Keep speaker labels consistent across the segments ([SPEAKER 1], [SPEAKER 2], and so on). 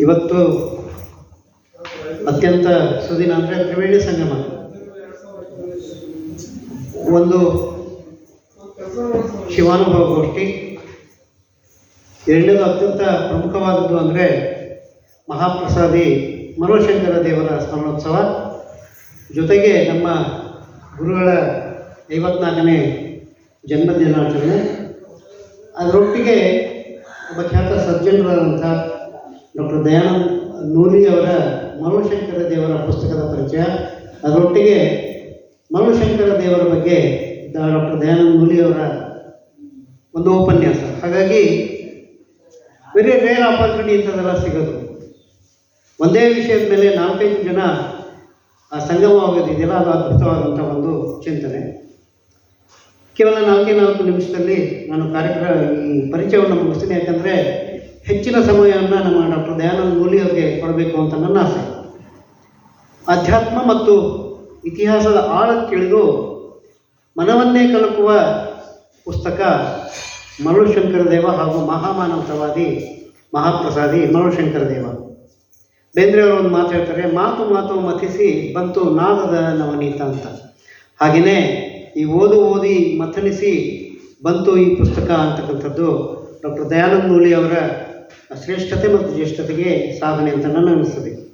[SPEAKER 1] ಇವತ್ತು ಅತ್ಯಂತ ಸುದಿನ ಅಂದರೆ ತ್ರಿವೇಣಿ ಸಂಗಮ. ಒಂದು ಶಿವಾನುಭವ ಗೋಷ್ಠಿ ಎರಡನೇದು ಅತ್ಯಂತ ಪ್ರಮುಖವಾದದ್ದು ಅಂದರೆ ಮಹಾಪ್ರಸಾದಿ ಮನೋಶಂಕರ ದೇವರ ಸ್ಮರಣೋತ್ಸವ. ಜೊತೆಗೆ ನಮ್ಮ ಗುರುಗಳ ಐವತ್ನಾಲ್ಕನೇ ಜನ್ಮದಿನಾಚರಣೆ. ಅದರೊಟ್ಟಿಗೆ ಒಬ್ಬ ಖ್ಯಾತ ಸರ್ಜನ್ರಾದಂಥ ಡಾಕ್ಟರ್ ದಯಾನಂದ್ ನೂಲಿ ಅವರ ಮನೋಶಂಕರ ದೇವರ ಪುಸ್ತಕದ ಪರಿಚಯ. ಅದರೊಟ್ಟಿಗೆ ಮನೋಶಂಕರ ದೇವರ ಬಗ್ಗೆ ಡಾಕ್ಟರ್ ದಯಾನಂದ್ ನೂಲಿ ಅವರ ಒಂದು ಉಪನ್ಯಾಸ. ಹಾಗಾಗಿ ವೆರಿ ರೇರ್ ಆಪರ್ಚುನಿಟಿ ಇಂಥದ್ದೆಲ್ಲ ಸಿಗೋದು. ಒಂದೇ ವಿಷಯದ ಮೇಲೆ ನಾಲ್ಕೈದು ಜನ ಸಂಗಮವಾಗೋದಿದೆಯಲ್ಲ ಅದು ಅದ್ಭುತವಾದಂಥ ಒಂದು ಚಿಂತನೆ. ಕೇವಲ ನಾಲ್ಕೇ ನಾಲ್ಕು ನಿಮಿಷದಲ್ಲಿ ನಾನು ಕಾರ್ಯಕ್ರಮ ಈ ಪರಿಚಯವನ್ನು ಮುಗಿಸ್ತೀನಿ. ಯಾಕಂದರೆ ಹೆಚ್ಚಿನ ಸಮಯವನ್ನು ನಮ್ಮ ಡಾಕ್ಟರ್ ದಯಾನಂದ ಮೂಲಿ ಅವರಿಗೆ ಕೊಡಬೇಕು ಅಂತ ನನ್ನ ಆಸೆ. ಅಧ್ಯಾತ್ಮ ಮತ್ತು ಇತಿಹಾಸದ ಆಳಕ್ಕಿಳಿದು ಮನವನ್ನೇ ಕಲಕುವ ಪುಸ್ತಕ ಮರುಳುಶಂಕರ ದೇವ ಹಾಗೂ ಮಹಾಮಾನವತವಾದಿ ಮಹಾಪ್ರಸಾದಿ ಮರುಳುಶಂಕರ ದೇವ ಬೇಂದ್ರೆಯವರು ಒಂದು ಮಾತು ಹೇಳ್ತಾರೆ, ಮಾತು ಮಾತು ಮತಿಸಿ ಬಂತು ನಾದದ ನವನೀತ ಅಂತ. ಹಾಗೆಯೇ ಈ ಓದು ಓದಿ ಮಥನಿಸಿ ಬಂತು ಈ ಪುಸ್ತಕ ಅಂತಕ್ಕಂಥದ್ದು ಡಾಕ್ಟರ್ ದಯಾನಂದ ನೂಲಿ ಅವರ ಶ್ರೇಷ್ಠತೆ ಮತ್ತು ಜ್ಯೇಷ್ಠತೆಗೆ ಸಾಧನೆ ಅಂತ ನನ್ನ ಅನಿಸ್ತದೆ.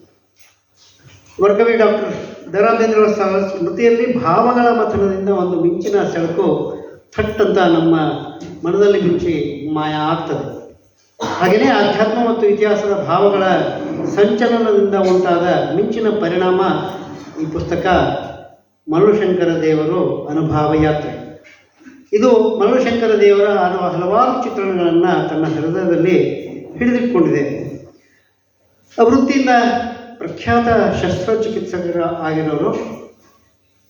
[SPEAKER 1] ವರ್ಗವಿ ಡಾಕ್ಟರ್ ಅವರ ಸ- ಸ್ಮೃತಿಯಲ್ಲಿ ಭಾವಗಳ ಮಥನದಿಂದ ಒಂದು ಮಿಂಚಿನ ಸೆಳಕು ಥಟ್ ಅಂತ ನಮ್ಮ ಮನದಲ್ಲಿ ಮಿಂಚಿ ಮಾಯ ಆಗ್ತದೆ. ಹಾಗೆಯೇ ಆಧ್ಯಾತ್ಮ ಮತ್ತು ಇತಿಹಾಸದ ಭಾವಗಳ ಸಂಚಲನದಿಂದ ಉಂಟಾದ ಮಿಂಚಿನ ಪರಿಣಾಮ ಈ ಪುಸ್ತಕ ಮಲ್ಲುಶಂಕರ ದೇವರು ಅನುಭಾವ ಯಾತ್ರೆ. ಇದು ಮಲ್ಲುಶಂಕರ ದೇವರ ಹಲವಾರು ಚಿತ್ರಣಗಳನ್ನು ತನ್ನ ಹೃದಯದಲ್ಲಿ ಹಿಡಿದಿಟ್ಕೊಂಡಿದೆ. ವೃತ್ತಿಯಿಂದ ಪ್ರಖ್ಯಾತ ಶಸ್ತ್ರಚಿಕಿತ್ಸಕರ ಆಗಿರೋರು.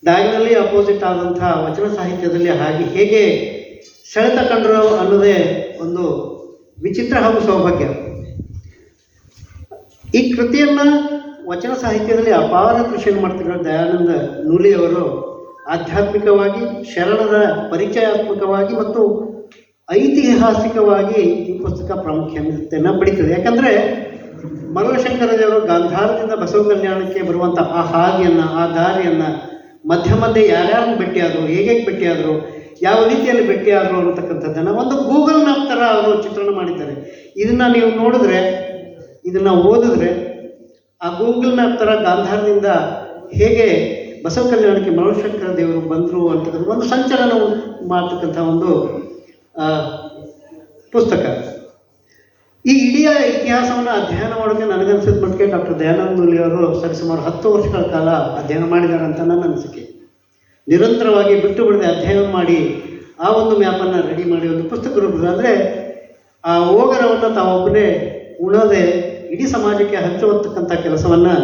[SPEAKER 1] ಡಯಾಗ್ನಲಿ ಅಪೋಸಿಟ್ ಆದಂಥ ವಚನ ಸಾಹಿತ್ಯದಲ್ಲಿ ಹಾಗೆ ಹೇಗೆ ಸೆಳೆತ ಕಂಡರು ಅನ್ನೋದೇ ಒಂದು ವಿಚಿತ್ರ ಹಾಗೂ ಸೌಭಾಗ್ಯ. ಈ ಕೃತಿಯನ್ನು ವಚನ ಸಾಹಿತ್ಯದಲ್ಲಿ ಅಪಾರ ಕೃಷಿಯನ್ನು ಮಾಡ್ತಿರೋ ದಯಾನಂದ ನೂಲಿಯವರು ಆಧ್ಯಾತ್ಮಿಕವಾಗಿ, ಶರಣರ ಪರಿಚಯಾತ್ಮಕವಾಗಿ ಮತ್ತು ಐತಿಹಾಸಿಕವಾಗಿ ಈ ಪುಸ್ತಕ ಪ್ರಾಮುಖ್ಯತೆಯನ್ನು ಪಡಿತದೆ. ಯಾಕಂದರೆ ಮರುಳಶಂಕರ ಗಾಂಧಾರದಿಂದ ಬಸವ ಕಲ್ಯಾಣಕ್ಕೆ ಬರುವಂಥ ಆ ಹಾದಿಯನ್ನು, ಆ ದಾರಿಯನ್ನು ಮಧ್ಯ ಮಧ್ಯೆ ಯಾರ್ಯಾರನ್ನು ಭೇಟಿಯಾದರು ಹೇಗೆ ಭೇಟಿಯಾದರು? ಯಾವ ರೀತಿಯಲ್ಲಿ ಭೇಟಿಯಾದರು ಅನ್ನತಕ್ಕಂಥದ್ದನ್ನು ಒಂದು ಗೂಗಲ್ ಮ್ಯಾಪ್ ಥರ ಅವರು ಚಿತ್ರಣ ಮಾಡಿದ್ದಾರೆ. ಇದನ್ನು ನೀವು ನೋಡಿದ್ರೆ, ಇದನ್ನು ಓದಿದ್ರೆ, ಆ ಗೂಗಲ್ ಮ್ಯಾಪ್ ಥರ ಗಾಂಧಾರದಿಂದ ಹೇಗೆ ಬಸವ ಕಲ್ಯಾಣಕ್ಕೆ ಮರುಶಂಕರ ದೇವರು ಬಂದರು ಅಂತಕ್ಕಂಥ ಒಂದು ಸಂಚಲನ ಮಾಡ್ತಕ್ಕಂಥ ಒಂದು ಪುಸ್ತಕ. ಈ ಇಡೀ ಇತಿಹಾಸವನ್ನು ಅಧ್ಯಯನ ಮಾಡೋಕ್ಕೆ ನನಗನ್ಸಿದ ಮಟ್ಟಿಗೆ ಡಾಕ್ಟರ್ ದಯಾನಂದ ಅವರು ಸರಿಸುಮಾರು ಹತ್ತು ವರ್ಷಗಳ ಕಾಲ ಅಧ್ಯಯನ ಮಾಡಿದ್ದಾರೆ ಅಂತ ನನ್ನ ಅನಿಸಿಕೆ. ನಿರಂತರವಾಗಿ ಬಿಟ್ಟು ಬಿಡದೆ ಅಧ್ಯಯನ ಮಾಡಿ ಆ ಒಂದು ಮ್ಯಾಪನ್ನು ರೆಡಿ ಮಾಡಿ ಒಂದು ಪುಸ್ತಕ ರೂಪದಲ್ಲಿ. ಆ ಓಗರವನ್ನು ತಾವೊಬ್ಬನೇ ಉಣದೆ ಇಡೀ ಸಮಾಜಕ್ಕೆ ಹಂಚುವಂತಕ್ಕಂಥ ಕೆಲಸವನ್ನು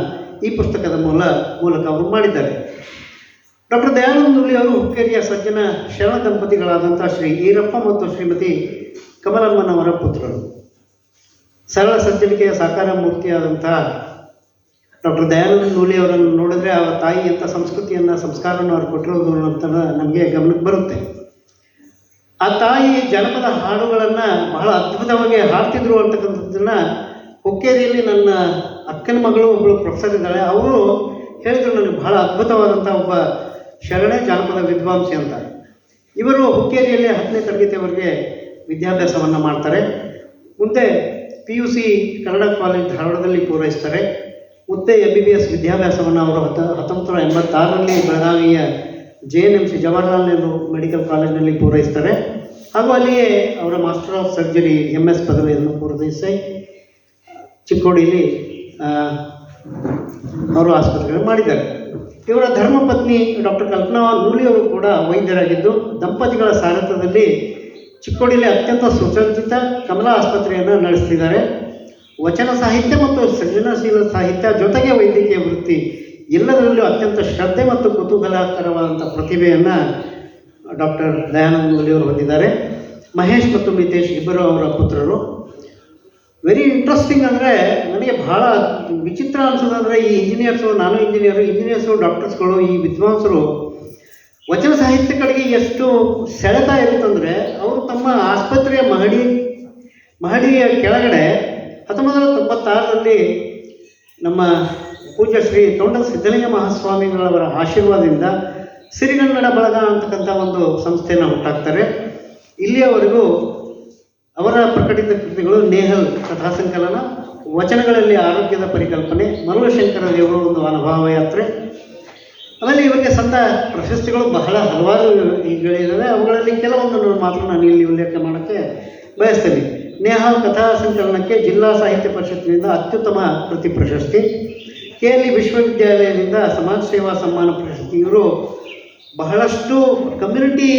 [SPEAKER 1] ಈ ಪುಸ್ತಕದ ಮೂಲ, ಮೂಲಕ ಅವರು ಮಾಡಿದ್ದಾರೆ. ಡಾಕ್ಟರ್ ದಯಾನಂದ ಅವರು ಹುಕ್ಕೇರಿಯ ಸಜ್ಜನ ಶರಣ ದಂಪತಿಗಳಾದಂಥ ಶ್ರೀ ಈರಪ್ಪ ಮತ್ತು ಶ್ರೀಮತಿ ಕಮಲಮ್ಮನವರ ಪುತ್ರರು. ಸರಳ ಸಜ್ಜನಿಕೆಯ ಸಾಕಾರ ಮೂರ್ತಿಯಾದಂಥ ಡಾಕ್ಟರ್ ದಯಾನಂದ ನೂಲಿ ಅವರನ್ನು ನೋಡಿದ್ರೆ ಅವರ ತಾಯಿ ಅಂತ ಸಂಸ್ಕೃತಿಯನ್ನು, ಸಂಸ್ಕಾರವನ್ನು ಅವ್ರು ಕೊಟ್ಟಿರೋದು ಅಂತ ನಮಗೆ ಗಮನಕ್ಕೆ ಬರುತ್ತೆ. ಆ ತಾಯಿ ಜನಪದ ಹಾಡುಗಳನ್ನು ಬಹಳ ಅದ್ಭುತವಾಗಿ ಹಾಡ್ತಿದ್ರು ಅಂತಕ್ಕಂಥದ್ದನ್ನು ಹುಕ್ಕೇರಿಯಲ್ಲಿ ನನ್ನ ಅಕ್ಕನ ಮಗಳು ಒಬ್ಬಳು ಪ್ರೊಫೆಸರ್ ಇದ್ದಾಳೆ. ಅವರು ಹೇಳಿದ್ರು, ನನಗೆ ಬಹಳ ಅದ್ಭುತವಾದಂಥ ಒಬ್ಬ ಶರಣೆ ಜಾನಪದ ವಿದ್ವಾಂಸಿ ಅಂತ. ಇವರು ಹುಕ್ಕೇರಿಯಲ್ಲಿ ಹತ್ತನೇ ತರಗತಿಯವರೆಗೆ ವಿದ್ಯಾಭ್ಯಾಸವನ್ನು ಮಾಡ್ತಾರೆ. ಮುಂದೆ P U C Kannada college ಧಾರವಾಡದಲ್ಲಿ ಪೂರೈಸ್ತಾರೆ. ಮತ್ತೆ ಎಂ ಬಿ ಬಿ ಎಸ್ ವಿದ್ಯಾಭ್ಯಾಸವನ್ನು ಅವರು ಹತ್ತು ಹತ್ತೊಂಬತ್ತು ನೂರ ಎಂಬತ್ತಾರರಲ್ಲಿ ಬೆಳಗಾವಿಯ J N M C Jawaharlal Nehru medical ಕಾಲೇಜಿನಲ್ಲಿ ಪೂರೈಸ್ತಾರೆ. ಹಾಗೂ ಅಲ್ಲಿಯೇ ಅವರ master of surgery M S ಪದವಿಯನ್ನು ಪೂರೈಸಿ, ಚಿಕ್ಕೋಡಿಯಲ್ಲಿ ಅವರು ಆಸ್ಪತ್ರೆಗಳು ಮಾಡಿದ್ದಾರೆ. ಇವರ ಧರ್ಮಪತ್ನಿ ಡಾಕ್ಟರ್ ಕಲ್ಪನಾ ಅವರು ಕೂಡ ವೈದ್ಯರಾಗಿದ್ದು, ದಂಪತಿಗಳ ಸಾರಥ್ಯದಲ್ಲಿ ಚಿಕ್ಕೋಡಿಯಲ್ಲಿ ಅತ್ಯಂತ ಸುಸಜ್ಜಿತ ಕಮಲಾ ಆಸ್ಪತ್ರೆಯನ್ನು ನಡೆಸ್ತಿದ್ದಾರೆ. ವಚನ ಸಾಹಿತ್ಯ ಮತ್ತು ಸೃಜನಶೀಲ ಸಾಹಿತ್ಯ ಜೊತೆಗೆ ವೈದ್ಯಕೀಯ ವೃತ್ತಿ ಎಲ್ಲದರಲ್ಲೂ ಅತ್ಯಂತ ಶ್ರದ್ಧೆ ಮತ್ತು ಕುತೂಹಲಕರವಾದಂಥ ಪ್ರತಿಭೆಯನ್ನು ಡಾಕ್ಟರ್ ದಯಾನಂದ ಮುಲಿಯವರು ಹೊಂದಿದ್ದಾರೆ. ಮಹೇಶ್ ಮತ್ತು ಮಿತೇಶ್ ಇಬ್ಬರು ಅವರ ಪುತ್ರರು. ವೆರಿ ಇಂಟ್ರೆಸ್ಟಿಂಗ್ ಅಂದರೆ ನನಗೆ ಬಹಳ ವಿಚಿತ್ರ ಅನಿಸೋದಂದರೆ ಈ ಇಂಜಿನಿಯರ್ಸು ನಾನು ಇಂಜಿನಿಯರು ಇಂಜಿನಿಯರ್ಸು ಡಾಕ್ಟರ್ಸ್ಗಳು ಈ ವಿದ್ವಾಂಸರು ವಚನ ಸಾಹಿತ್ಯಗಳಿಗೆ ಎಷ್ಟು ಸೆಳೆತ ಇರುತ್ತಂದರೆ, ಅವರು ತಮ್ಮ ಆಸ್ಪತ್ರೆಯ ಮಹಡಿ ಮಹಡಿಯ ಕೆಳಗಡೆ ಹತ್ತೊಂಬತ್ತು ನೂರ ತೊಂಬತ್ತಾರರಲ್ಲಿ ನಮ್ಮ ಪೂಜ್ಯ ಶ್ರೀ ತೋಂಡ ಸಿದ್ದಲಿಂಗ ಮಹಾಸ್ವಾಮಿಗಳವರ ಆಶೀರ್ವಾದದಿಂದ ಸಿರಿಗನ್ನಡ ಬಳಗ ಅಂತಕ್ಕಂಥ ಒಂದು ಸಂಸ್ಥೆಯನ್ನು ಹುಟ್ಟಾಕ್ತಾರೆ ಇಲ್ಲಿಯವರೆಗೂ ಅವರ ಪ್ರಕಟಿತ ಕೃತಿಗಳು ನೇಹಲ್ ಕಥಾ ಸಂಕಲನ, ವಚನಗಳಲ್ಲಿ ಆರೋಗ್ಯದ ಪರಿಕಲ್ಪನೆ, ಮರುಳಶಂಕರ ದೇವರ ಒಂದು ಅನುಭವ ಯಾತ್ರೆ. ಆಮೇಲೆ ಇವರಿಗೆ ಸಂತ ಪ್ರಶಸ್ತಿಗಳು ಬಹಳ ಹಲವಾರು ಇದ್ದಾವೆ ಅವುಗಳಲ್ಲಿ ಕೆಲವೊಂದನ್ನು ಮಾತ್ರ ನಾನು ಇಲ್ಲಿ ಉಲ್ಲೇಖ ಮಾಡೋಕ್ಕೆ ಬಯಸ್ತೇನೆ. ನೇಹಾಲ್ ಕಥಾ ಸಂಕಲನಕ್ಕೆ ಜಿಲ್ಲಾ ಸಾಹಿತ್ಯ ಪರಿಷತ್ತಿನಿಂದ ಅತ್ಯುತ್ತಮ ಕೃತಿ ಪ್ರಶಸ್ತಿ. ಕೆ ಎಲ್ ವಿಶ್ವವಿದ್ಯಾಲಯದಿಂದ ಸಮಾಜ ಸೇವಾ ಸಮ್ಮಾನ ಪ್ರಶಸ್ತಿ. ಇವರು ಬಹಳಷ್ಟು ಕಮ್ಯುನಿಟಿ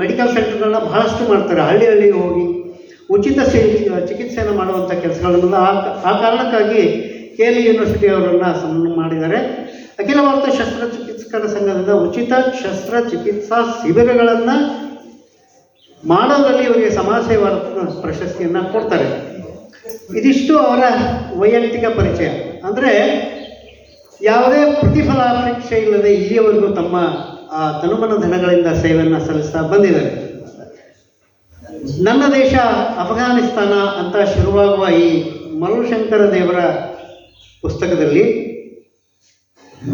[SPEAKER 1] ಮೆಡಿಕಲ್ ಸೆಂಟರ್ಗಳನ್ನ ಬಹಳಷ್ಟು ಮಾಡ್ತಾರೆ. ಹಳ್ಳಿ ಹಳ್ಳಿಗೆ ಹೋಗಿ ಉಚಿತ ಚಿಕಿತ್ಸೆಯನ್ನು ಮಾಡುವಂಥ ಕೆಲಸಗಳನ್ನೆಲ್ಲ ಆ ಆ ಕಾರಣಕ್ಕಾಗಿ ಕೆ ಎಲ್ ಯೂನಿವರ್ಸಿಟಿ ಅವರನ್ನು ಸನ್ಮಾನ ಮಾಡಿದ್ದಾರೆ. ಅಖಿಲ ಭಾರತ ಶಸ್ತ್ರಚಿಕಿತ್ಸಕರ ಸಂಘದಿಂದ ಉಚಿತ ಶಸ್ತ್ರಚಿಕಿತ್ಸಾ ಶಿಬಿರಗಳನ್ನು ಮಾಡೋದ್ರಲ್ಲಿ ಇವರಿಗೆ ಸಮಾಜ ಸೇವಾ ರತ್ನ ಪ್ರಶಸ್ತಿಯನ್ನು ಕೊಡ್ತಾರೆ. ಇದಿಷ್ಟು ಅವರ ವೈಯಕ್ತಿಕ ಪರಿಚಯ. ಅಂದರೆ ಯಾವುದೇ ಪ್ರತಿಫಲಾಪೇಕ್ಷೆ ಇಲ್ಲದೆ ಇಲ್ಲಿಯವರೆಗೂ ತಮ್ಮ, ಆ, ತನುಮನ ಧನಗಳಿಂದ ಸೇವೆಯನ್ನು ಸಲ್ಲಿಸ್ತಾ ಬಂದಿದ್ದಾರೆ. ನನ್ನ ದೇಶ ಅಫ್ಘಾನಿಸ್ತಾನ ಅಂತ ಶುರುವಾಗುವ ಈ ಮರುಶಂಕರ ದೇವರ ಪುಸ್ತಕದಲ್ಲಿ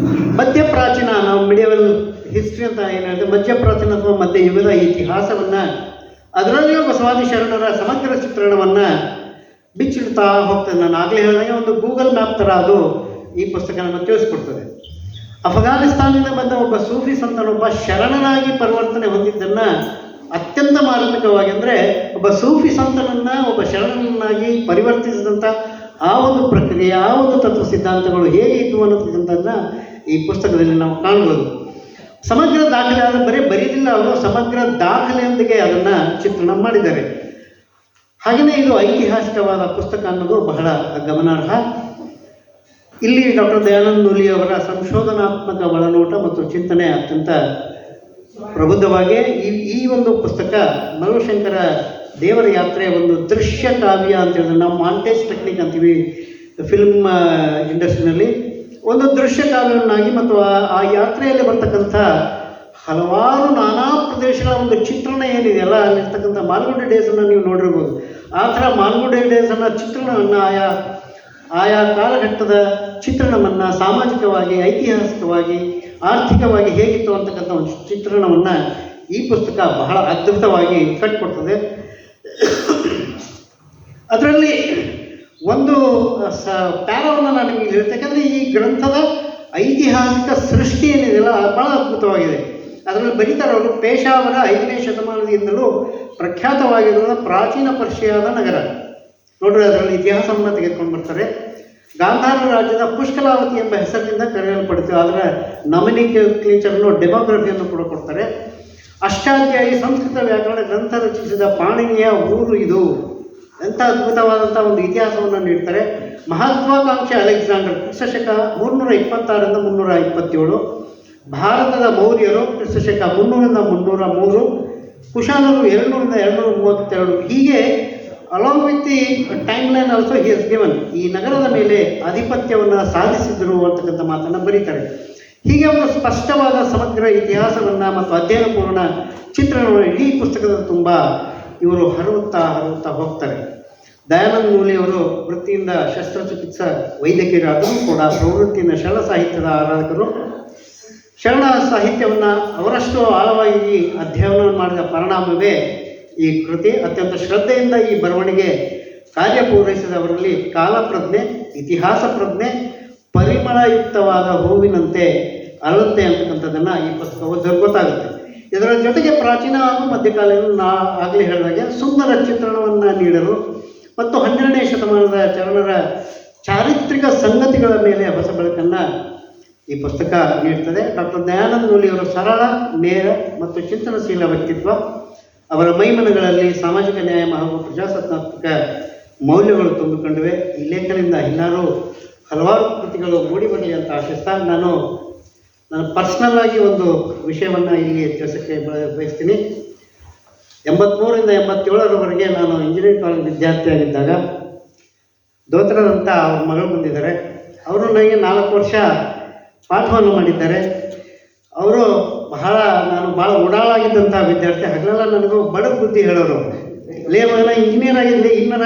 [SPEAKER 1] ಮಧ್ಯಪ್ರಾಚೀನ ನಾವು ಮಿಡಿಯವಲ್ ಹಿಸ್ಟ್ರಿ ಅಂತ ಏನು ಮಧ್ಯಪ್ರಾಚೀನ ಅಥವಾ ಮಧ್ಯಯುಗದ ಇತಿಹಾಸವನ್ನು ಅದರಲ್ಲಿಯೂ ಬಸವಾದಿ ಶರಣರ ಸಮಗ್ರ ಚಿತ್ರಣವನ್ನು ಬಿಚ್ಚಿಡ್ತಾ ಹೋಗ್ತದೆ ನಾನು. ಆಗಲೇ ಹೇಳಿದಾಗ ಒಂದು ಗೂಗಲ್ ಮ್ಯಾಪ್ ಥರ ಅದು ಈ ಪುಸ್ತಕ ತಿಳಿಸ್ಕೊಡ್ತದೆ ಅಫಘಾನಿಸ್ತಾನದಿಂದ ಬಂದ ಒಬ್ಬ ಸೂಫಿ ಸಂತನೊಬ್ಬ ಶರಣನಾಗಿ ಪರಿವರ್ತನೆ ಹೊಂದಿದ್ದನ್ನು ಅತ್ಯಂತ ಮಾರ್ಮಿಕವಾಗಿ ಅಂದರೆ ಒಬ್ಬ ಸೂಫಿ ಸಂತನನ್ನು, ಒಬ್ಬ ಶರಣನನ್ನಾಗಿ ಪರಿವರ್ತಿಸಿದಂಥ ಆ ಒಂದು ಪ್ರಕ್ರಿಯೆ, ಆ ಒಂದು ತತ್ವ ಸಿದ್ಧಾಂತಗಳು ಹೇಗೆ ಇದ್ವು ಅನ್ನೋದನ್ನ ಈ ಪುಸ್ತಕದಲ್ಲಿ ನಾವು ಕಾಣ್ಬೋದು ಸಮಗ್ರ ದಾಖಲೆ ಆದರೆ ಬರೀ ಬರೀದಿಲ್ಲ ಅವರು ಸಮಗ್ರ ದಾಖಲೆಯೊಂದಿಗೆ ಅದನ್ನು ಚಿತ್ರಣ ಮಾಡಿದ್ದಾರೆ. ಹಾಗೆಯೇ ಇದು ಐತಿಹಾಸಿಕವಾದ ಪುಸ್ತಕ ಅನ್ನೋದು ಬಹಳ ಗಮನಾರ್ಹ. ಇಲ್ಲಿ ಡಾಕ್ಟರ್ ದಯಾನಂದ ನೂಲಿ ಅವರ ಸಂಶೋಧನಾತ್ಮಕ ಒಳನೋಟ ಮತ್ತು ಚಿಂತನೆ ಅತ್ಯಂತ ಪ್ರಬುದ್ಧವಾಗಿ ಈ ಈ ಒಂದು ಪುಸ್ತಕ ಮರುಶಂಕರ ದೇವರ ಯಾತ್ರೆ ಒಂದು ದೃಶ್ಯ ಕಾವ್ಯ ಅಂತ ಹೇಳಿದ್ರೆ ನಾವು ಮಾಂಟೇಜ್ ಟೆಕ್ನಿಕ್ ಅಂತೀವಿ. ಫಿಲ್ಮ್ ಇಂಡಸ್ಟ್ರಿನಲ್ಲಿ ಒಂದು ದೃಶ್ಯ ಕಾವ್ಯವನ್ನಾಗಿ ಮತ್ತು ಆ- ಯಾತ್ರೆಯಲ್ಲಿ ಬರ್ತಕ್ಕಂಥ ಹಲವಾರು ನಾನಾ ಪ್ರದೇಶಗಳ ಒಂದು ಚಿತ್ರಣ ಏನಿದೆಯಲ್ಲ ಅಲ್ಲಿರ್ತಕ್ಕಂಥ ಮಾಲ್ಗುಡಿ ಡೇಸನ್ನು ನೀವು ನೋಡಿರ್ಬೋದು. ಆ ಥರ ಮಾಲ್ಗುಡಿ ಡೇಸನ್ನು ಚಿತ್ರಣವನ್ನು ಆಯಾ ಆಯಾ ಕಾಲಘಟ್ಟದ ಚಿತ್ರಣವನ್ನು ಸಾಮಾಜಿಕವಾಗಿ, ಐತಿಹಾಸಿಕವಾಗಿ, ಆರ್ಥಿಕವಾಗಿ ಹೇಗಿತ್ತು ಅಂತಕ್ಕಂಥ ಒಂದು ಚಿತ್ರಣವನ್ನು ಈ ಪುಸ್ತಕ ಬಹಳ ಅದ್ಭುತವಾಗಿ ಕಟ್ಟಿಕೊಡ್ತದೆ ಅದರಲ್ಲಿ ಒಂದು ಸ, ಪ್ಯಾರವನ್ನು ನಾನು ನಿಮಗೆ ಯಾಕಂದರೆ ಈ ಗ್ರಂಥದ ಐತಿಹಾಸಿಕ ಸೃಷ್ಟಿ ಏನಿದೆಯಲ್ಲ ಬಹಳ ಅದ್ಭುತವಾಗಿದೆ. ಅದರಲ್ಲಿ ಬರೀತಾರೆ ಅವರು, ಪೇಶಾವರ ಐದನೇ ಶತಮಾನದಿಂದಲೂ ಪ್ರಖ್ಯಾತವಾಗಿರುವ ಪ್ರಾಚೀನ ಪರ್ಷಿಯಾದ ನಗರ. ನೋಡ್ರಿ ಅದರಲ್ಲಿ ಇತಿಹಾಸವನ್ನು ತೆಗೆದುಕೊಂಡು ಬರ್ತಾರೆ. ಗಾಂಧಾರ ರಾಜ್ಯದ ಪುಷ್ಕಲಾವತಿ ಎಂಬ ಹೆಸರಿನಿಂದ ಕರೆಯಲ್ಪಡ್ತೀವಿ ಅದರ ನಾಮಿನಿಕ್ಲೇಚರ್ನು ಡೆಮೋಗ್ರಫಿಯನ್ನು ಕೂಡ ಕೊಡ್ತಾರೆ. ಅಷ್ಟಾಧ್ಯಾಯಿ ಸಂಸ್ಕೃತ ವ್ಯಾಕರಣ ಗ್ರಂಥ ರಚಿಸಿದ ಪಾಣಿನಿಯ ಊರು ಇದು. ಎಂಥ ಅದ್ಭುತವಾದಂಥ ಒಂದು ಇತಿಹಾಸವನ್ನು ನೀಡ್ತಾರೆ. ಮಹತ್ವಾಕಾಂಕ್ಷೆ ಅಲೆಕ್ಸಾಂಡರ್ ಕ್ರಿಸ್ತಶಕ ಮುನ್ನೂರ ಇಪ್ಪತ್ತಾರರಿಂದ ಮುನ್ನೂರ ಇಪ್ಪತ್ತೇಳು ಭಾರತದ ಮೌರ್ಯರು ಕ್ರಿಸ್ತಶಕ ಮುನ್ನೂರಿಂದ ಮುನ್ನೂರ ಮೂರು ಕುಶಾಲರು ಎರಡುನೂರಿಂದ ಎರಡುನೂರ ಮೂವತ್ತೆರಡು ಹೀಗೆ along with the time line also he is given ಈ ನಗರದ ಮೇಲೆ ಆಧಿಪತ್ಯವನ್ನು ಸಾಧಿಸಿದರು ಅಂತಕ್ಕಂಥ ಮಾತನ್ನು ಬರೀತಾರೆ. ಹೀಗೆ ಒಂದು ಸ್ಪಷ್ಟವಾದ ಸಮಗ್ರ ಇತಿಹಾಸವನ್ನು ಮತ್ತು ಅಧ್ಯಯನಪೂರ್ಣ ಚಿತ್ರಣವನ್ನು ಇಡೀ ಪುಸ್ತಕದ ತುಂಬ ಇವರು ಹರಡುತ್ತಾ ಹರಡುತ್ತಾ ಹೋಗ್ತಾರೆ. ದಯಾನಂದ ಮೂಲಿಯವರು ವೃತ್ತಿಯಿಂದ ಶಸ್ತ್ರಚಿಕಿತ್ಸಾ ವೈದ್ಯಕೀಯರಾದರೂ ಕೂಡ ಪ್ರವೃತ್ತಿಯಿಂದ ಶರಣ ಸಾಹಿತ್ಯದ ಆರಾಧಕರು. ಶರಣ ಸಾಹಿತ್ಯವನ್ನು ಅವರಷ್ಟು ಆಳವಾಗಿ ಅಧ್ಯಯನ ಮಾಡಿದ ಪರಿಣಾಮವೇ ಈ ಕೃತಿ. ಅತ್ಯಂತ ಶ್ರದ್ಧೆಯಿಂದ ಈ ಬರವಣಿಗೆ ಕಾರ್ಯಪೂರೈಸಿದವರಲ್ಲಿ ಕಾಲಪ್ರಜ್ಞೆ, ಇತಿಹಾಸ ಪ್ರಜ್ಞೆ, ಪರಿಮಳಯುಕ್ತವಾದ ಹೂವಿನಂತೆ ಅರಳುತ್ತೆ ಅಂತಕ್ಕಂಥದ್ದನ್ನು ಈ ಪುಸ್ತಕವು ಗೊತ್ತಾಗುತ್ತೆ. ಇದರ ಜೊತೆಗೆ ಪ್ರಾಚೀನ ಹಾಗೂ ಮಧ್ಯಕಾಲೀನ ನಾ, ಆಗಲೇ ಹೇಳಿದಾಗೆ ಸುಂದರ ಚಿತ್ರಣವನ್ನು ನೀಡಲು ಮತ್ತು ಹನ್ನೆರಡನೇ ಶತಮಾನದ ಚರಣರ ಚಾರಿತ್ರಿಕ ಸಂಗತಿಗಳ ಮೇಲೆ ಹೊಸ ಬೆಳಕನ್ನು ಈ ಪುಸ್ತಕ ನೀಡ್ತದೆ. ಡಾಕ್ಟರ್ ದಯಾನಂದ ನೂಲಿಯವರ ಸರಳ, ನೇರ ಮತ್ತು ಚಿಂತನಶೀಲ ವ್ಯಕ್ತಿತ್ವ. ಅವರ ಮೈಮನಗಳಲ್ಲಿ ಸಾಮಾಜಿಕ ನ್ಯಾಯ ಹಾಗೂ ಪ್ರಜಾಸತ್ತಾತ್ಮಕ ಮೌಲ್ಯಗಳು ತುಂಬಿಕೊಂಡಿವೆ. ಈ ಲೇಖನದಿಂದ ಎಲ್ಲರೂ ಹಲವಾರು ಕೃತಿಗಳು ಮೂಡಿಬರಲಿ ಅಂತ ಆಶಿಸ್ತಾ ನಾನು ನಾನು ಪರ್ಸ್ನಲ್ ಆಗಿ ಒಂದು ವಿಷಯವನ್ನು ಇಲ್ಲಿ ತಿಳಿಸೋಕ್ಕೆ ಬಯಸ್ತೀನಿ. ಎಂಬತ್ತ್ಮೂರರಿಂದ ಎಂಬತ್ತೇಳರವರೆಗೆ ನಾನು ಇಂಜಿನಿಯರಿಂಗ್ ಕಾಲೇಜ್ ವಿದ್ಯಾರ್ಥಿಯಾಗಿದ್ದಾಗ ದೋತ್ರದಂತ ಅವ್ರ ಮಗಳು ಬಂದಿದ್ದಾರೆ. ಅವರು ನನಗೆ ನಾಲ್ಕು ವರ್ಷ ಪಾಠವನ್ನು ಮಾಡಿದ್ದಾರೆ. ಅವರು ಬಹಳ, ನಾನು ಭಾಳ ಉಡಾಳಾಗಿದ್ದಂಥ ವಿದ್ಯಾರ್ಥಿ. ಹಗಲೆಲ್ಲ ನನಗೂ ಬಡ ಬುದ್ಧಿ ಹೇಳೋರು. ಲೇ ಮಗನ ಇಂಜಿನಿಯರ್ ಆಗಿದ್ದೆ ಇನ್ನರ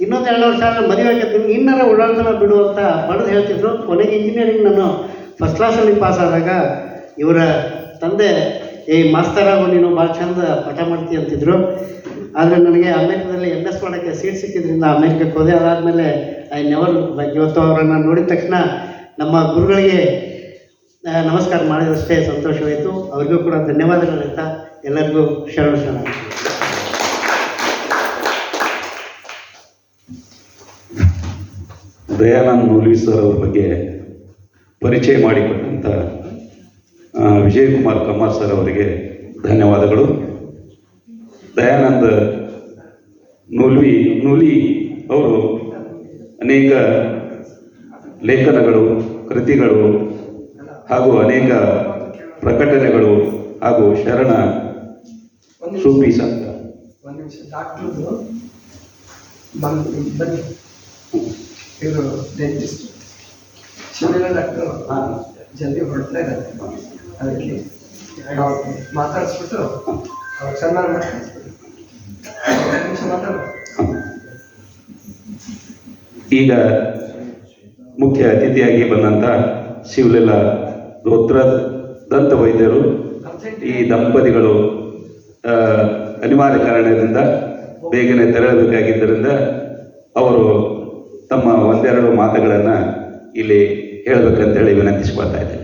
[SPEAKER 1] ಇನ್ನೊಂದು ಎರಡು ವರ್ಷ ಆದರೆ ಮದುವೆ ಆಗಿರ್ತೀನಿ ಇನ್ನರ ಉಡಾಳ್ತನ ಬಿಡು ಅಂತ ಬಡದು ಹೇಳ್ತಿದ್ರು. ಕೊನೆಗೆ ಇಂಜಿನಿಯರಿಂಗ್ ನಾನು ಫಸ್ಟ್ ಕ್ಲಾಸಲ್ಲಿ ಪಾಸ್ ಆದಾಗ ಇವರ ತಂದೆ ಏ, ಮಾಸ್ತರಾಗು, ನೀನು ಭಾಳ ಚಂದ ಪಾಠ ಮಾಡ್ತಿ ಅಂತಿದ್ರು. ಆದರೆ ನನಗೆ ಅಮೆರಿಕದಲ್ಲಿ ಎಂ ಎಸ್ ಮಾಡೋಕ್ಕೆ ಸೀಟ್ ಸಿಕ್ಕಿದ್ರಿಂದ ಅಮೆರಿಕಕ್ಕೆ ಹೋದೆ. ಅದಾದಮೇಲೆ ಐ ನೆವರ್ ಇವತ್ತು ಅವರನ್ನು ನೋಡಿದ ತಕ್ಷಣ ನಮ್ಮ ಗುರುಗಳಿಗೆ ನಮಸ್ಕಾರ ಮಾಡಿದಷ್ಟೇ ಸಂತೋಷವಾಯಿತು. ಅವರಿಗೂ ಕೂಡ ಧನ್ಯವಾದಗಳು ಅಂತ ಎಲ್ಲರಿಗೂ ಶರಣ ಶರಣ
[SPEAKER 2] ದಯಾನಂದ ನೂಲ್ವಿ ಸರ್ ಅವ್ರ ಬಗ್ಗೆ ಪರಿಚಯ ಮಾಡಿಕೊಟ್ಟಂಥ ವಿಜಯಕುಮಾರ್ ಕಮಾರ್ ಸರ್ ಅವರಿಗೆ ಧನ್ಯವಾದಗಳು. ದಯಾನಂದ ನೂಲ್ವಿ ನೂಲಿ ಅವರು ಅನೇಕ ಲೇಖನಗಳು ಕೃತಿಗಳು ಹಾಗೂ ಅನೇಕ ಪ್ರಕಟಣೆಗಳು ಹಾಗೂ ಶರಣ ಸೂಪಿ ಸಂತ
[SPEAKER 3] ಒಂದು ನಿಮಿಷ ಡಾಕ್ಟ್ರದು ಬಂದು ಬನ್ನಿ. ಇವರು ಡೆಂಟಿಸ್ಟ್ ಶಿವಲಿಂಗ ಡಾಕ್ಟ್ರು. ಜಲ್ದಿ ಹೊರಡ್ತಾ ಇದ್ದಾರೆ ಅದಕ್ಕೆ ಮಾತಾಡಿಸ್ಬಿಟ್ಟು ಅವ್ರಿಗೆ ಸನ್ಮಾನ ಮಾಡಿ
[SPEAKER 2] ಈಗ ಮುಖ್ಯ ಅತಿಥಿಯಾಗಿ ಬಂದಂತ ಶಿವಲೀಲ ರೋತ್ರ ದಂತ ವೈದ್ಯರು ಈ ದಂಪತಿಗಳು ಅನಿವಾರ್ಯ ಕಾರಣದಿಂದ ಬೇಗನೆ ತೆರಳಬೇಕಾಗಿದ್ದರಿಂದ ಅವರು ತಮ್ಮ ಒಂದೆರಡು ಮಾತುಗಳನ್ನು ಇಲ್ಲಿ ಹೇಳಬೇಕಂತೇಳಿ ವಿನಂತಿಸ್ಕೊಳ್ತಾ ಇದ್ದೀನಿ.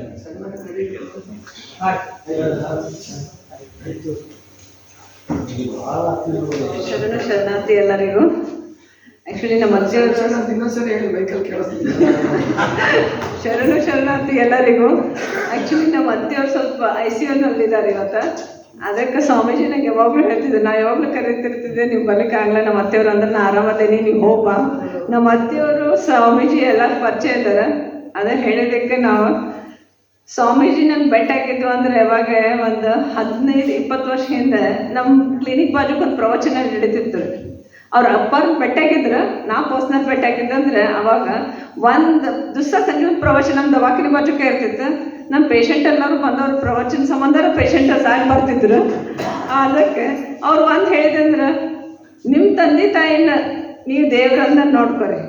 [SPEAKER 4] ಶರಣ ಶರಣಾರ್ಥಿ ಎಲ್ಲರಿಗೂ. ಆ್ಯಕ್ಚುಲಿ ನಮ್ಮ
[SPEAKER 3] ಹೇಳಿ
[SPEAKER 4] ಶರಣು ಶರಣಾರ್ಥಿ ಎಲ್ಲರಿಗೂ. ಆ್ಯಕ್ಚುಲಿ ನಮ್ಮ ಅತ್ತೆಯವ್ರು ಸ್ವಲ್ಪ ಐ ಸಿ ಯುನಲ್ಲಿದ್ದಾರೆ ಇವತ್ತು. ಅದಕ್ಕೆ ಸ್ವಾಮೀಜಿ ನಂಗೆ ಯಾವಾಗಲೂ ಹೇಳ್ತಿದ್ದೆ ನಾ ಯಾವಾಗಲೂ ಕರೀತಿರ್ತಿದ್ದೆ ನೀವು ಬರ್ಲಿಕ್ಕೆ ಆಗಲ್ಲ ನಮ್ಮ ಅತ್ತೆಯವರು ಅಂದ್ರೆ ನಾ ಆರಾಮದೇನಿ ನೀವು ಹೋಗ್ಬಾ. ನಮ್ಮ ಅತ್ತೆಯವರು ಸ್ವಾಮೀಜಿ ಎಲ್ಲ ಪರಿಚಯ ಇದ್ದಾರೆ. ಅದೇ ಹೇಳಿದ್ದಕ್ಕೆ ನಾವು ಸ್ವಾಮೀಜಿ ನನ್ಗೆ ಬೆಟ್ಟ ಹಾಕಿದ್ದು ಅಂದ್ರೆ ಯಾವಾಗ ಒಂದು ಹದಿನೈದು, ಇಪ್ಪತ್ತು ವರ್ಷ ಹಿಂದೆ ನಮ್ಮ ಕ್ಲಿನಿಕ್ ಬಾಜುಕ್ ಒಂದು ಪ್ರವಚನ ನಡೀತಿತ್ತು. ಅವ್ರ ಅಪ್ಪನ ಬೆಟ್ಟ ಹಾಕಿದ್ರು, ನಾ ಪರ್ಸ್ನಲ್ ಅಂದ್ರೆ ಅವಾಗ ಒಂದು ದಿವಸ ಸಂಜೆ ಒಂದು ಪ್ರವಚನ ದವಾಖಾನೆ ಬಾಜುಕ ಇರ್ತಿತ್ತು. ನಮ್ಮ ಪೇಷಂಟ್ ಎಲ್ಲರೂ ಬಂದವ್ರ, ಪ್ರವಚನ ಸಂಬಂಧ ಪೇಷಂಟ್ ಸಾಗಿ ಬರ್ತಿದ್ರು. ಅದಕ್ಕೆ ಅವ್ರು ಒಂದು ಹೇಳಿದಂದ್ರೆ ನಿಮ್ಮ ತಂದೆ ತಾಯಿನ ನೀವು ದೇವರನ್ನ ನೋಡ್ಕೊರಿ.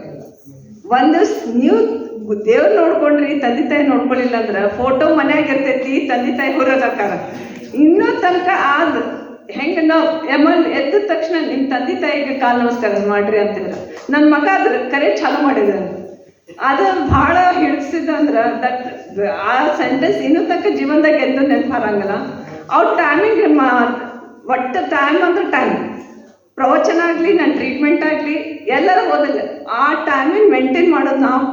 [SPEAKER 4] ಒಂದು ದಿವ್ಸ ನೀವು ದೇವ್ರ ನೋಡ್ಕೊಂಡ್ರಿ, ತಂದೆ ತಾಯಿ ನೋಡ್ಕೊಳ್ಳಿಲ್ಲ ಅಂದ್ರೆ ಫೋಟೋ ಮನ್ಯಾಗ ಇರ್ತೈತಿ ತಂದೆ ತಾಯಿ ಹೊರಗಾಕಾರ ಇನ್ನೂ ತನಕ ಆದ ಹೆಂಗೆ ನಾವು ಎಮಲ್ ಎದ್ದ ತಕ್ಷಣ ನಿಮ್ಮ ತಂದೆ ತಾಯಿಗೆ ಕಾಲು ನಮಸ್ಕಾರ ಮಾಡ್ರಿ ಅಂತಿದ್ರು. ನನ್ನ ಮಗ ಅದ್ರ ಕರೆ ಚಾಲು ಮಾಡಿದ್ರ ಅದು ಭಾಳ ಹಿಡಿಸಿದ ಅಂದ್ರೆ ದಟ್ ಆ ಸೆಂಟೆನ್ಸ್ ಇನ್ನೂ ತನಕ ಜೀವನದಾಗ ಎದ್ದು ನೆನಪಾರಂಗಲ್ಲ. ಅವ್ರ ಟೈಮಿಂಗ್ ಮಾ ಒಟ್ಟು ಟೈಮ್ ಅಂದ್ರೆ ಟೈಮ್ ಪ್ರವಚನ ಆಗಲಿ ನನ್ನ ಟ್ರೀಟ್ಮೆಂಟ್ ಆಗಲಿ, ಎಲ್ಲರೂ ಓದಿಲ್ಲ. ಆ ಟೈಮಿಂಗ್ ಮೇಂಟೈನ್ ಮಾಡೋದು ನಾವು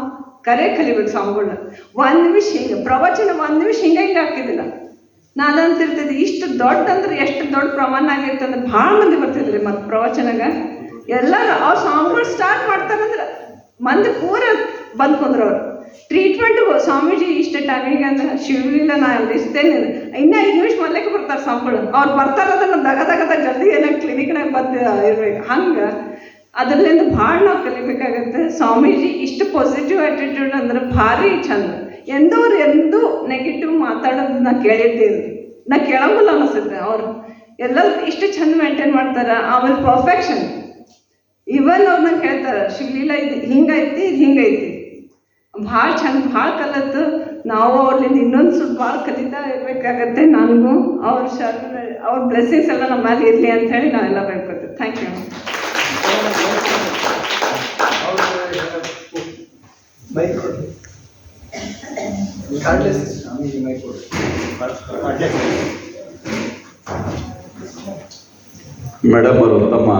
[SPEAKER 4] ಕರೆ ಕಲಿಬೇಕು ಸ್ವಾಮಿಗಳನ್ನ ಒಂದು ನಿಮಿಷ ಹಿಂಗೆ ಪ್ರವಚನ ಒಂದು ನಿಮಿಷ ಹಿಂಗೆ ಹಿಂಗೆ ಹಾಕಿದಿಲ್ಲ ನಾನು ಇಷ್ಟು ದೊಡ್ಡ ಅಂದ್ರೆ ಎಷ್ಟು ದೊಡ್ಡ ಪ್ರಮಾಣ ಆಗಿತ್ತು ಅಂದ್ರೆ ಭಾಳ ಮಂದಿ ಬರ್ತಿದ್ರಿ ಮತ್ತು ಪ್ರವಚನಗ. ಎಲ್ಲರೂ ಅವ್ರು ಸ್ವಾಮಿಗಳು ಸ್ಟಾರ್ಟ್ ಮಾಡ್ತಾರಂದ್ರೆ ಮಂದಿ ಪೂರ ಬಂದ್ಕೊಂಡ್ರು ಅವರು. ಟ್ರೀಟ್ಮೆಂಟ್ಗೂ ಸ್ವಾಮೀಜಿ ಇಷ್ಟ ಟೈಮಿಗೆ ಅಂದ್ರೆ ಶಿವಲಿಲ್ಲ ನಾ ಇರ್ತೇನೆ ಇನ್ನ ಐದು ನಿಮಿಷ ಮೊದಲಕ್ಕೆ ಬರ್ತಾರೆ ಸ್ವಾಮಿಗಳು ಅವ್ರು ಬರ್ತಾರ ಅದನ್ನ ದಗ ದಗದ ಜಲ್ದಿ ಏನೋ ಕ್ಲಿನಿಕ್ನಾಗ ಬಂದು ಇರ್ಬೇಕು. ಹಂಗೆ ಅದರಿಂದ ಭಾಳ ನಾವು ಕಲಿಬೇಕಾಗತ್ತೆ. ಸ್ವಾಮೀಜಿ ಇಷ್ಟು ಪಾಸಿಟಿವ್ ಆಟಿಟ್ಯೂಡ್ ಅಂದ್ರೆ ಭಾರಿ ಚಂದ. ಎಂದವ್ರು ಎಂದೂ ನೆಗೆಟಿವ್ ಮಾತಾಡೋದು ನಾ ಕೇಳಿದ್ದೀವಿ ನಾ ಕೇಳಂಗಿಲ್ಲ ಅನಿಸುತ್ತೆ ಅವ್ರು. ಎಲ್ಲ ಇಷ್ಟು ಚಂದ ಮೇಂಟೈನ್ ಮಾಡ್ತಾರೆ, ಆಮೇಲೆ ಪರ್ಫೆಕ್ಷನ್ ಇವನ್ ಅವ್ರು ನಂಗೆ ಹೇಳ್ತಾರೆ, ಶಿವಲೀಲ ಇದು ಹಿಂಗೈತಿ ಇದು ಹಿಂಗೈತಿ. ಭಾಳ ಚಂದ, ಭಾಳ ಕಲತ್ತು ನಾವು ಅವ್ರಲ್ಲಿಂದ ಇನ್ನೊಂದು ಸ್ವಲ್ಪ ಭಾಳ ಕಲಿತಾ ಇರಬೇಕಾಗತ್ತೆ ನನಗೂ. ಅವ್ರ ಶರ್ ಅವ್ರ ಬ್ಲೆಸ್ಸಿಂಗ್ಸ್ ಎಲ್ಲ ನಮ್ಮ ಮೇಲೆ ಇರಲಿ ಅಂತ ಹೇಳಿ ನಾವೆಲ್ಲ ಬೇಡ್ಕೊತೀವಿ ಥ್ಯಾಂಕ್ ಯು
[SPEAKER 2] ಮೇಡಮ್ ಅವರು ತಮ್ಮ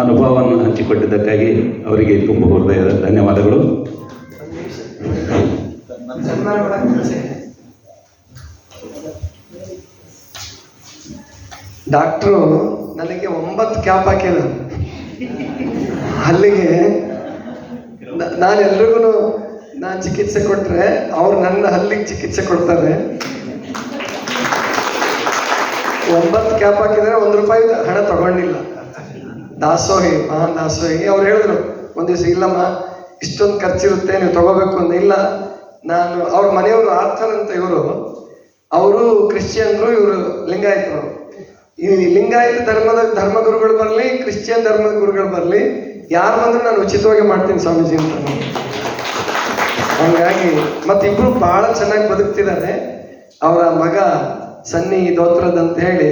[SPEAKER 2] ಅನುಭವವನ್ನು ಹಂಚಿಕೊಟ್ಟಿದ್ದಕ್ಕಾಗಿ ಅವರಿಗೆ ತುಂಬ ಹೃದಯದ ಧನ್ಯವಾದಗಳು.
[SPEAKER 3] ಡಾಕ್ಟ್ರು ನನಗೆ ಒಂಬತ್ತು ಕ್ಯಾಪ್ ಹಾಕಿದ ಅಲ್ಲಿಗೆ ನಾನೆಲ್ರಿಗೂ ನಾನು ಚಿಕಿತ್ಸೆ ಕೊಟ್ಟರೆ ಅವ್ರು ನನ್ನ ಹಲ್ಲಿಗೆ ಚಿಕಿತ್ಸೆ ಕೊಡ್ತಾರೆ. ಒಂಬತ್ತು ಕ್ಯಾಪ್ ಹಾಕಿದರೆ ಒಂದು ರೂಪಾಯಿ ಹಣ ತಗೊಂಡಿಲ್ಲ. ದಾಸೋಹಿ, ಮಹಾನ್ ದಾಸೋಹಿ, ಅವ್ರು ಹೇಳಿದ್ರು, ಒಂದು ದಿವಸ, ಇಲ್ಲಮ್ಮ, ಇಷ್ಟೊಂದು ಖರ್ಚಿರುತ್ತೆ, ನೀವು ತಗೋಬೇಕು ಅಂತ ಇಲ್ಲ, ನಾನು ಅವ್ರ ಮನೆಯವರು ಆರ್ಥನ್ ಅಂತ ಇವರು. ಅವರು ಕ್ರಿಶ್ಚಿಯನ್ರು, ಇವರು ಲಿಂಗಾಯತರು. ಈ ಲಿಂಗಾಯತ ಧರ್ಮದ ಧರ್ಮಗುರುಗಳು ಬರಲಿ, ಕ್ರಿಶ್ಚಿಯನ್ ಧರ್ಮದ ಗುರುಗಳು ಬರಲಿ, ಯಾರು ಬಂದ್ರು ನಾನು ಉಚಿತವಾಗಿ ಮಾಡ್ತೀನಿ ಸ್ವಾಮೀಜಿ ಅಂತ. ಹಂಗಾಗಿ ಮತ್ತಿಬ್ರು ಬಹಳ ಚೆನ್ನಾಗಿ ಬದುಕ್ತಿದ್ದಾರೆ ಅವರ ಮಗ ಸನ್ನಿ ದೋತ್ರದ್ ಅಂತ ಹೇಳಿ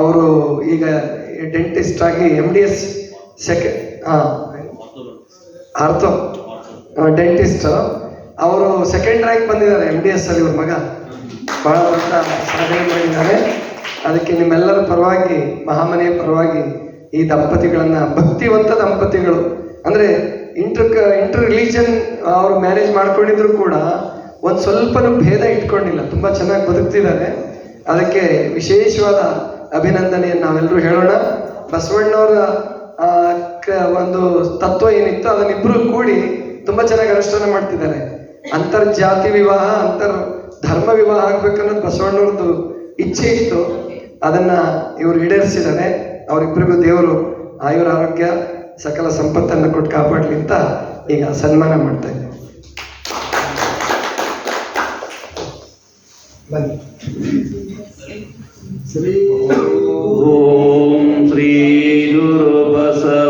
[SPEAKER 3] ಅವರು ಈಗ ಡೆಂಟಿಸ್ಟ್ ಆಗಿ M D S orthodontist ಅವರು ಸೆಕೆಂಡ್ ರ್ಯಾಂಕ್ ಬಂದಿದ್ದಾರೆ ಎಂ ಡಿ ಎಸ್ ಅಲ್ಲಿ ಇವ್ರ ಮಗ. ಬಹಳ ಸಾಧನೆ ಮಾಡಿದ್ದಾರೆ. ಅದಕ್ಕೆ ನಿಮ್ಮೆಲ್ಲರ ಪರವಾಗಿ, ಮಹಾಮನೆಯ ಪರವಾಗಿ ಈ ದಂಪತಿಗಳನ್ನ, ಭಕ್ತಿವಂತ ದಂಪತಿಗಳು. ಅಂದ್ರೆ ಇಂಟರ್ ಇಂಟರ್ ರಿಲಿಜನ್ ಅವರು ಮ್ಯಾನೇಜ್ ಮಾಡ್ಕೊಂಡಿದ್ರು ಕೂಡ ಒಂದು ಸ್ವಲ್ಪನೂ ಭೇದ ಇಟ್ಕೊಂಡಿಲ್ಲ. ತುಂಬಾ ಚೆನ್ನಾಗಿ ಬದುಕ್ತಿದ್ದಾರೆ. ಅದಕ್ಕೆ ವಿಶೇಷವಾದ ಅಭಿನಂದನೆಯನ್ನು ನಾವೆಲ್ಲರೂ ಹೇಳೋಣ. ಬಸವಣ್ಣವರ ಒಂದು ತತ್ವ ಏನಿತ್ತು ಅದನ್ನಿಬ್ರು ಕೂಡಿ ತುಂಬಾ ಚೆನ್ನಾಗಿ ಅನುಷ್ಠಾನ ಮಾಡ್ತಿದ್ದಾರೆ. ಅಂತರ್ಜಾತಿ ವಿವಾಹ, ಅಂತರ್ ಧರ್ಮ ವಿವಾಹ ಆಗ್ಬೇಕನ್ನೋದು ಬಸವಣ್ಣವ್ರದ್ದು ಇಚ್ಛೆ ಇತ್ತು. ಅದನ್ನ ಇವರು ಈಡೇರಿಸಿದ್ದಾರೆ ಅವರಿಬ್ಬರಿಗೂ ದೇವರು ಆಯುರ ಆರೋಗ್ಯ, ಸಕಲ ಸಂಪತ್ತನ್ನು ಕೊಟ್ಟು ಕಾಪಾಡಲಿ ಅಂತ ಈಗ ಸನ್ಮಾನ ಮಾಡ್ತಾ ಇದ್ದಾರೆ
[SPEAKER 2] ಶ್ರೀ ಓಂ ಶ್ರೀ ಗುರು ಬಸವಲಿಂಗಾಯ